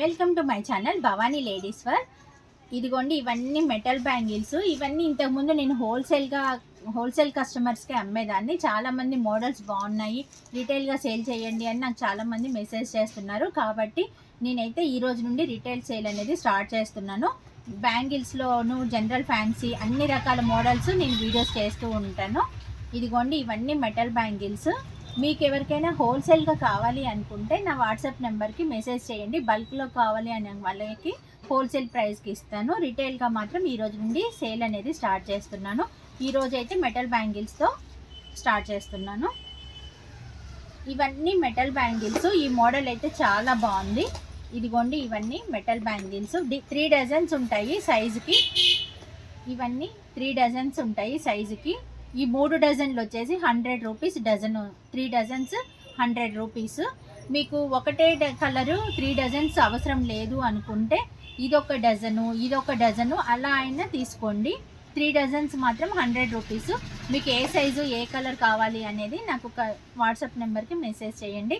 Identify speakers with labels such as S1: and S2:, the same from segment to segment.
S1: Welcome to my channel Bhavani ladies wear ఇదిగోండి ఇవన్నీ metal bangles ఇవన్నీ ఇంతకుముందు నేను హోల్సేల్గా హోల్సేల్ కస్టమర్స్కి అమ్మేదాన్ని. చాలామంది మోడల్స్ బాగున్నాయి. రీటైల్గా సేల్ చేయండి అని నాకు చాలామంది మెసేజ్ చేస్తున్నారు. కాబట్టి నేనైతే ఈ రోజు నుండి రీటైల్ సేల్ అనేది స్టార్ట్ చేస్తున్నాను. బ్యాంగిల్స్లోను జనరల్ ఫ్యాన్సీ అన్ని రకాల మోడల్స్ నేను వీడియోస్ చేస్తూ ఉంటాను. ఇదిగోండి ఇవన్నీ మెటల్ బ్యాంగిల్స్ మీకు ఎవరికైనా హోల్సేల్గా కావాలి అనుకుంటే నా వాట్సాప్ నెంబర్కి మెసేజ్ చేయండి. బల్క్లో కావాలి అనే వాళ్ళకి హోల్సేల్ ప్రైస్కి ఇస్తాను. రిటైల్గా మాత్రం ఈ రోజు నుండి సేల్ అనేది స్టార్ట్ చేస్తున్నాను. ఈరోజు అయితే మెటల్ బ్యాంగిల్స్తో స్టార్ట్ చేస్తున్నాను. ఇవన్నీ మెటల్ బ్యాంగిల్స్. ఈ మోడల్ అయితే చాలా బాగుంది. ఇదిగోండి ఇవన్నీ మెటల్ బ్యాంగిల్స్. త్రీ డజన్స్ ఉంటాయి సైజుకి. ఇవన్నీ త్రీ డజన్స్ ఉంటాయి సైజుకి. ఈ మూడు డజన్లు వచ్చేసి hundred rupees dozen three dozens hundred rupees. మీకు ఒకటే కలరు త్రీ డజన్స్ అవసరం లేదు అనుకుంటే ఇదొక డజను ఇదొక డజను అలా అయినా తీసుకోండి. త్రీ డజన్స్ మాత్రం హండ్రెడ్ రూపీస్. మీకు ఏ సైజు ఏ కలర్ కావాలి అనేది నాకు ఒక వాట్సాప్ నెంబర్కి మెసేజ్ చేయండి.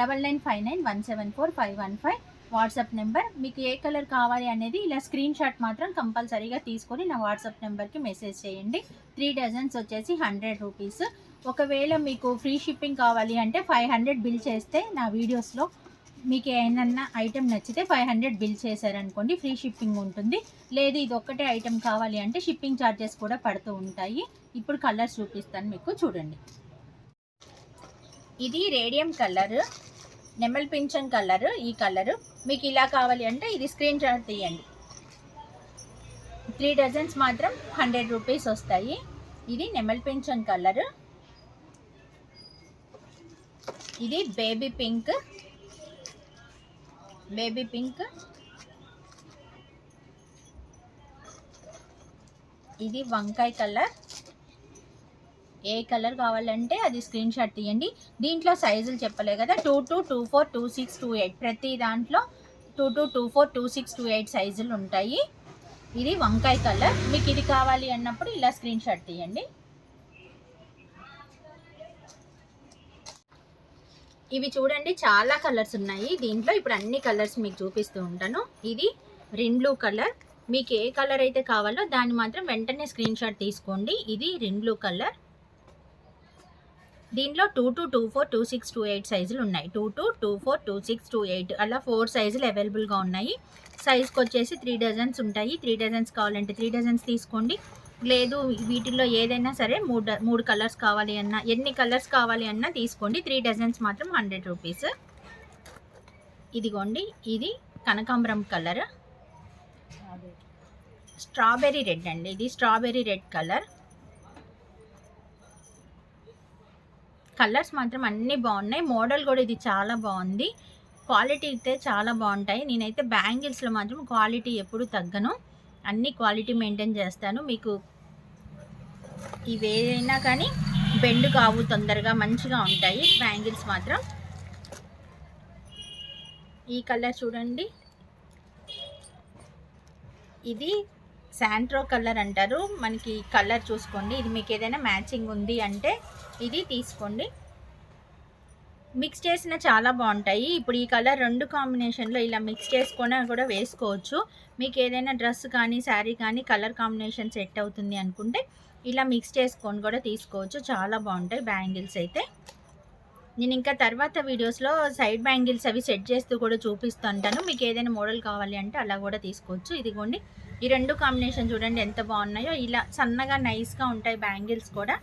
S1: Double nine five nine one seven four five one five. WhatsApp number. మీకు ఏ కలర్ కావాలి అనేది ఇలా స్క్రీన్ షాట్ మాత్రం కంపల్సరీగా తీసుకొని నా వాట్సాప్ నెంబర్కి మెసేజ్ చేయండి. త్రీ డజన్స్ వచ్చేసి హండ్రెడ్ రూపీస్. ఒకవేళ మీకు ఫ్రీ షిప్పింగ్ కావాలి అంటే ఫైవ్ హండ్రెడ్ బిల్ చేస్తే నా వీడియోస్లో మీకు ఏమన్నా ఐటెం నచ్చితే ఫైవ్ హండ్రెడ్ బిల్ చేశారనుకోండి ఫ్రీ షిప్పింగ్ ఉంటుంది. లేదు ఇది ఒక్కటే ఐటెం కావాలి అంటే షిప్పింగ్ ఛార్జెస్ కూడా పడుతూ ఉంటాయి. ఇప్పుడు కలర్స్ చూపిస్తాను మీకు చూడండి. ఇది రేడియం కలర్. నెమల్ పింఛన్ కలర్ ఈ కలరు. మీకు ఇలా కావాలి అంటే ఇది స్క్రీన్ షాట్ తీయండి. త్రీ డజన్స్ మాత్రం హండ్రెడ్ రూపీస్ వస్తాయి. ఇది నెమల్ పింఛన్ కలర్. ఇది బేబీ పింక్ బేబీ పింక్ ఇది వంకాయ కలర్. ఏ కలర్ కావాలంటే అది స్క్రీన్ షాట్ తీయండి. దీంట్లో సైజులు చెప్పలే కదా two two two four two six two eight. ప్రతి దాంట్లో two two two four two six two eight సైజులు ఉంటాయి. ఇది వంకాయ కలర్. మీకు ఇది కావాలి అన్నప్పుడు ఇలా స్క్రీన్ షాట్ తీయండి. ఇవి చూడండి చాలా కలర్స్ ఉన్నాయి. దీంట్లో ఇప్పుడు అన్ని కలర్స్ మీకు చూపిస్తూ ఉంటాను. ఇది రిండ్లు బ్లూ కలర్. మీకు ఏ కలర్ అయితే కావాలో దాన్ని మాత్రం వెంటనే స్క్రీన్ షాట్ తీసుకోండి. ఇది రిండ్లు కలర్. దీంట్లో two two two four two six two eight సైజులు ఉన్నాయి. Two two two four two six two eight అలా ఫోర్ సైజులు అవైలబుల్గా ఉన్నాయి. సైజ్కి వచ్చేసి త్రీ డజన్స్ ఉంటాయి. త్రీ డజన్స్ కావాలంటే త్రీ డజన్స్ తీసుకోండి. లేదు వీటిల్లో ఏదైనా సరే మూడు మూడు కలర్స్ కావాలి అన్నా ఎన్ని కలర్స్ కావాలి అన్నా తీసుకోండి. త్రీ డజన్స్ మాత్రం హండ్రెడ్ రూపీస్ ఇదిగోండి ఇది కనకాంబరం కలర్ స్ట్రాబెర్రీ రెడ్ అండి. ఇది స్ట్రాబెర్రీ రెడ్ కలర్ కలర్స్ మాత్రం అన్నీ బాగున్నాయి. మోడల్ కూడా ఇది చాలా బాగుంది. క్వాలిటీ అయితే చాలా బాగుంటాయి. నేనైతే బ్యాంగిల్స్లో మాత్రం క్వాలిటీ ఎప్పుడు తగ్గను. అన్ని క్వాలిటీ మెయింటైన్ చేస్తాను. మీకు ఇవేదైనా కానీ బెండ్ కావు తొందరగా మంచిగా ఉంటాయి. బ్యాంగిల్స్ మాత్రం. ఈ కలర్ చూడండి. ఇది శాంట్రో కలర్ అంటారు. మనకి కలర్ చూసుకోండి. ఇది మీకు ఏదైనా మ్యాచింగ్ ఉంది అంటే ఇది తీసుకోండి. మిక్స్ చేసిన చాలా బాగుంటాయి. ఇప్పుడు ఈ కలర్ రెండు కాంబినేషన్లో ఇలా మిక్స్ చేసుకొని కూడా వేసుకోవచ్చు. మీకు ఏదైనా డ్రెస్ కానీ శారీ కానీ కలర్ కాంబినేషన్ సెట్ అవుతుంది అనుకుంటే ఇలా మిక్స్ చేసుకొని కూడా తీసుకోవచ్చు. చాలా బాగుంటాయి బ్యాంగిల్స్ అయితే. నేను ఇంకా తర్వాత వీడియోస్లో సైడ్ బ్యాంగిల్స్ అవి సెట్ చేస్తూ కూడా చూపిస్తుంటాను. మీకు ఏదైనా మోడల్ కావాలి అంటే అలా కూడా తీసుకోవచ్చు. ఇదిగోండి. ఈ రెండు కాంబినేషన్ చూడండి ఎంత బాగున్నాయో. ఇలా సన్నగా నైస్గా ఉంటాయి బ్యాంగిల్స్ కూడా.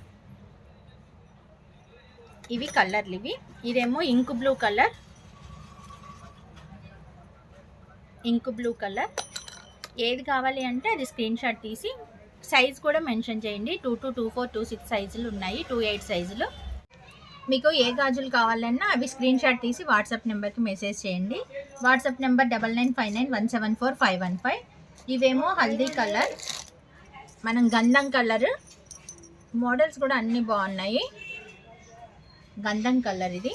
S1: ఇవి కలర్లు ఇవి. ఇదేమో ink blue colour ink blue colour ఏది కావాలి అంటే అది స్క్రీన్ షాట్ తీసి సైజ్ కూడా మెన్షన్ చేయండి. Two two two four two six సైజులు ఉన్నాయి. టూ ఎయిట్ సైజులు మీకు ఏ గాజులు కావాలన్నా అవి స్క్రీన్ షాట్ తీసి వాట్సాప్ నెంబర్కి మెసేజ్ చేయండి. WhatsApp number double nine five nine one seven four five one five ఇవేమో హల్దీ కలర్ మనం గంధం కలర్. మోడల్స్ కూడా అన్నీ బాగున్నాయి. గంధం కలర్ ఇది.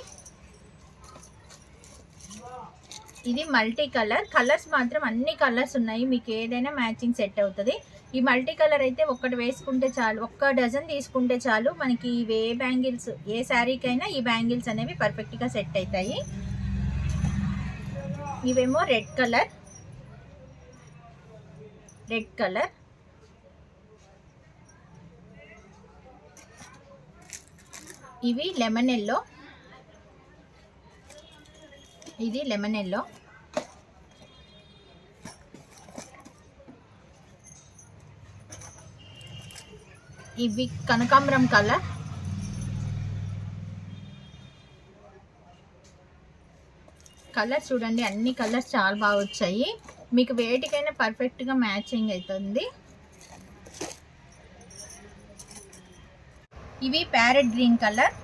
S1: ఇది మల్టీ కలర్. కలర్స్ మాత్రం అన్ని కలర్స్ ఉన్నాయి. మీకు ఏదైనా మ్యాచింగ్ సెట్ అవుతుంది. ఈ మల్టీ కలర్ అయితే ఒక్కటి వేసుకుంటే చాలు ఒక్క డజన్ తీసుకుంటే చాలు. మనకి ఇవి ఏ బ్యాంగిల్స్ ఏ శారీకైనా ఈ బ్యాంగిల్స్ అనేవి పర్ఫెక్ట్గా సెట్ అవుతాయి. ఇవేమో రెడ్ కలర్. రెడ్ కలర్ ఇవి లెమన్ ఎల్లో ఇది లెమన్ ఎల్లో ఇవి కనకాంబరం కలర్ కలర్స్ చూడండి అన్ని కలర్స్ చాలా బాగా వచ్చాయి. మీకు వేటికైనా పర్ఫెక్ట్గా మ్యాచింగ్ అవుతుంది ఇవి ప్యారెట్ గ్రీన్ కలర్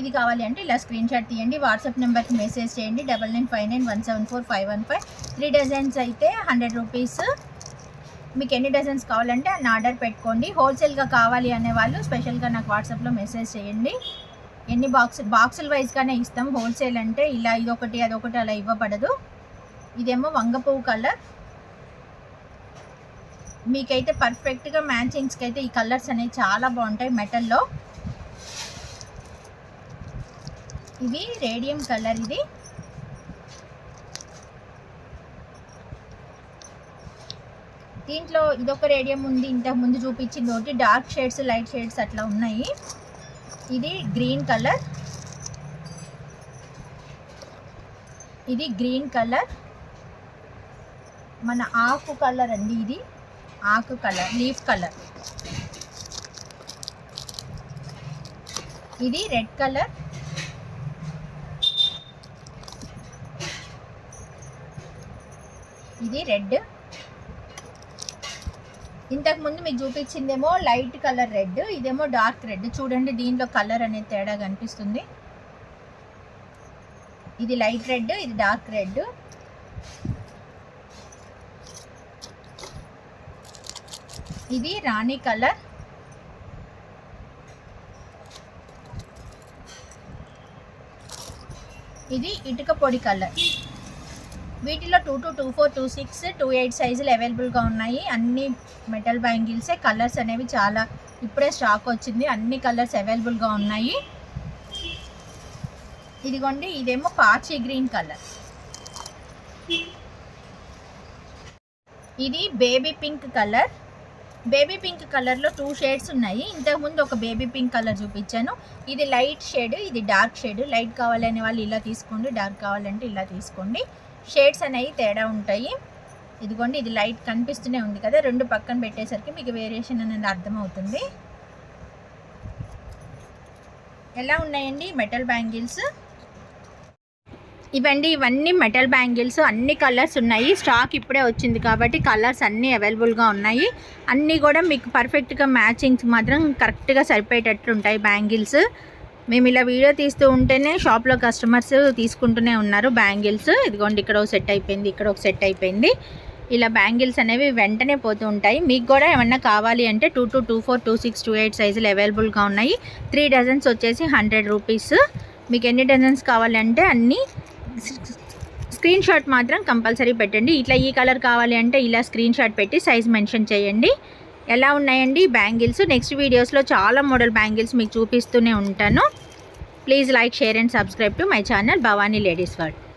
S1: ఇది కావాలి అంటే ఇలా స్క్రీన్ షాట్ తీయండి. వాట్సాప్ నెంబర్కి మెసేజ్ చేయండి. Double nine five nine one seven four five one five three dozens అయితే హండ్రెడ్ రూపీస్ మీకు ఎన్ని డజన్స్ కావాలంటే అన్ని ఆర్డర్ పెట్టుకోండి. హోల్సేల్గా కావాలి అనే వాళ్ళు స్పెషల్గా నాకు వాట్సాప్లో మెసేజ్ చేయండి. ఎన్ని బాక్స్ బాక్సుల వైజ్గానే ఇస్తాం. హోల్సేల్ అంటే ఇలా ఇదొకటి అదొకటి అలా ఇవ్వబడదు. ఇదేమో వంగపువ్వు కలర్ మీకైతే పర్ఫెక్ట్గా మ్యాచింగ్స్కి అయితే ఈ కలర్స్ అనేవి చాలా బాగుంటాయి మెటల్లో ఇవి రేడియం కలర్ ఇది. దీంట్లో ఇదొక రేడియం ఉంది. ఇంతకు ముందు చూపించింది ఒకటి. డార్క్ షేడ్స్ లైట్ షేడ్స్ అట్లా ఉన్నాయి. ఇది గ్రీన్ కలర్. ఇది గ్రీన్ కలర్. మన ఆకు కలర్ అండి ఇది. ఆకు కలర్ లీఫ్ కలర్. ఇది రెడ్ కలర్. ఇది రెడ్. ఇంతకు ముందు మీకు చూపించిందేమో లైట్ కలర్ రెడ్ ఇదేమో డార్క్ రెడ్. చూడండి దీనిలో కలర్ అనేది తేడా కనిపిస్తుంది. ఇది లైట్ రెడ్ ఇది డార్క్ రెడ్. ఇది రాణి కలర్. ఇది ఇటుక పొడి కలర్. వీటిలో two two two four two six two eight సైజులు అవైలబుల్గా ఉన్నాయి. అన్ని మెటల్ బ్యాంగిల్సే కలర్స్ అనేవి చాలా ఇప్పుడే స్టాక్ వచ్చింది. అన్ని కలర్స్ అవైలబుల్గా ఉన్నాయి. ఇదిగోండి ఇదేమో పాచి గ్రీన్ కలర్ ఇది baby pink colour baby pink కలర్లో టూ షేడ్స్ ఉన్నాయి. ఇంతకుముందు ఒక బేబీ పింక్ కలర్ చూపించాను. ఇది లైట్ షేడ్ ఇది డార్క్ షేడ్ లైట్ కావాలనే వాళ్ళు ఇలా తీసుకోండి డార్క్ కావాలంటే ఇలా తీసుకోండి. షేడ్స్ అనేవి తేడా ఉంటాయి. ఇదిగోండి ఇది లైట్ కనిపిస్తూనే ఉంది కదా రెండు పక్కన పెట్టేసరికి మీకు వేరియేషన్ అనేది అర్థమవుతుంది. ఎలా ఉన్నాయండి మెటల్ బ్యాంగిల్స్? ఇవండి ఇవన్నీ మెటల్ బ్యాంగిల్స్ అన్ని కలర్స్ ఉన్నాయి. స్టాక్ ఇప్పుడే వచ్చింది కాబట్టి కలర్స్ అన్నీ అవైలబుల్గా ఉన్నాయి. అన్నీ కూడా మీకు పర్ఫెక్ట్గా మ్యాచింగ్స్ మాత్రం కరెక్ట్గా సరిపోయేటట్లు ఉంటాయి బ్యాంగిల్స్. మేము ఇలా వీడియో తీస్తూ ఉంటేనే షాప్లో కస్టమర్స్ తీసుకుంటూనే ఉన్నారు. బ్యాంగిల్స్. ఇదిగోండి ఇక్కడ ఒక సెట్ అయిపోయింది ఇక్కడ ఒక సెట్ అయిపోయింది. ఇలా బ్యాంగిల్స్ అనేవి వెంటనే పోతూ ఉంటాయి. మీకు కూడా ఏమన్నా కావాలి అంటే two two two four two six two eight సైజులు అవైలబుల్గా ఉన్నాయి. త్రీ డజన్స్ వచ్చేసి హండ్రెడ్ రూపీస్. మీకు ఎన్ని డజన్స్ కావాలంటే అన్నీ స్క్రీన్ షాట్ మాత్రం కంపల్సరీ పెట్టండి. ఇట్లా ఈ కలర్ కావాలి అంటే ఇలా స్క్రీన్ షాట్ పెట్టి సైజ్ మెన్షన్ చేయండి. ఎలా ఉన్నాయండి బ్యాంగిల్స్? నెక్స్ట్ వీడియోస్లో చాలా మోడల్ బ్యాంగిల్స్ మీకు చూపిస్తూనే ఉంటాను. Please like share and subscribe to my channel Bhavani ladies world